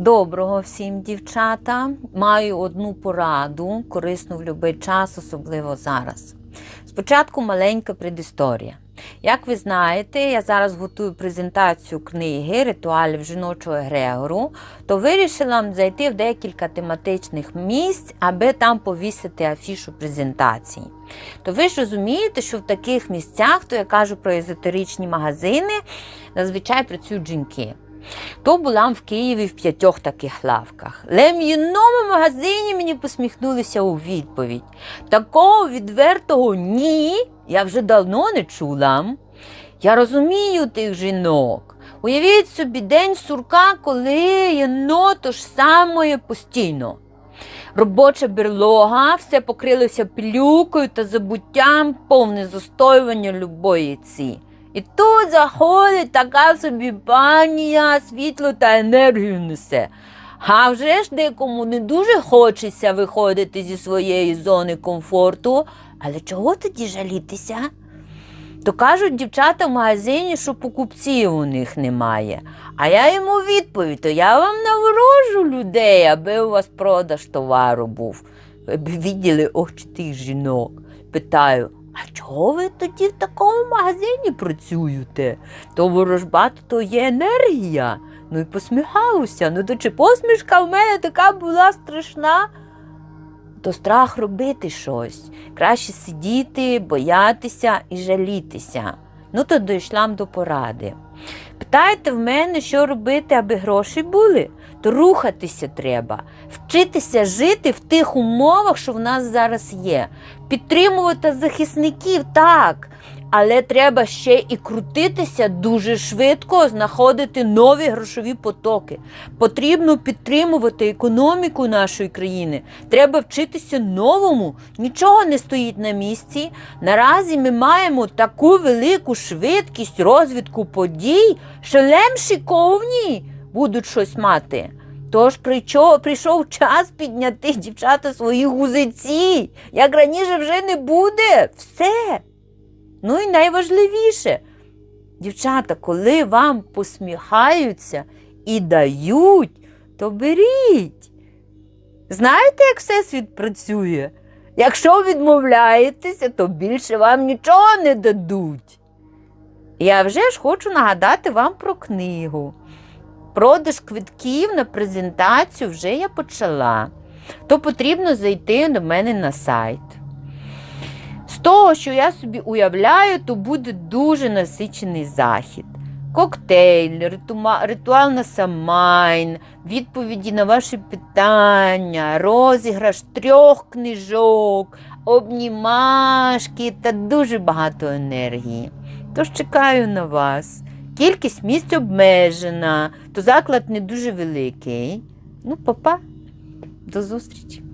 Доброго всім, дівчата. Маю одну пораду, корисну в будь-який час, особливо зараз. Спочатку маленька предісторія. Як ви знаєте, я зараз готую презентацію книги Ритуалів жіночого Егрегору, то вирішила зайти в декілька тематичних місць, аби там повісити афішу презентації. То ви ж розумієте, що в таких місцях, то я кажу про езотеричні магазини, зазвичай працюють жінки. То була в Києві в п'ятьох таких лавках. Єдному магазині мені посміхнулися у відповідь. Такого відвертого ні, я вже давно не чула. Я розумію тих жінок. Уявіть собі день сурка, коли єно то ж саме постійно. Робоча берлога, все покрилося пилюкою та забуттям, повне застоювання любої ці. І тут заходить така собі панія, світло та енергію несе. А вже ж декому не дуже хочеться виходити зі своєї зони комфорту, але чого тоді жалітися? То кажуть дівчата в магазині, що покупців у них немає. А я йому відповідь, то я вам наворожу людей, аби у вас продаж товару був. Б виділи очі тих жінок. Питаю, а чого ви тоді в такому магазині працюєте? То ворожба, то є енергія. Ну і посміхалося. Ну то чи посмішка в мене така була страшна? То страх робити щось. Краще сидіти, боятися і жалітися. Ну то дійшла до поради. Питаєте в мене, що робити, аби гроші були? То рухатися треба, вчитися жити в тих умовах, що в нас зараз є. Підтримувати захисників так, але треба ще і крутитися дуже швидко, знаходити нові грошові потоки. Потрібно підтримувати економіку нашої країни. Треба вчитися новому. Нічого не стоїть на місці. Наразі ми маємо таку велику швидкість розвитку подій, що лемші ковні будуть щось мати. Тож прийшов, прийшов час підняти дівчата свої гузиці. Як раніше вже не буде. Все. Ну і найважливіше, дівчата, коли вам посміхаються і дають, то беріть. Знаєте, як всесвіт працює? Якщо відмовляєтеся, то більше вам нічого не дадуть. Я вже ж хочу нагадати вам про книгу. Продаж квитків на презентацію вже я почала. То потрібно зайти до мене на сайт. З того, що я собі уявляю, то буде дуже насичений захід. Коктейль, ритуал на самайн, відповіді на ваші питання, розіграш трьох книжок, обнімашки та дуже багато енергії. Тож чекаю на вас. Кількість місць обмежена, то заклад не дуже великий. Ну, папа, до зустрічі!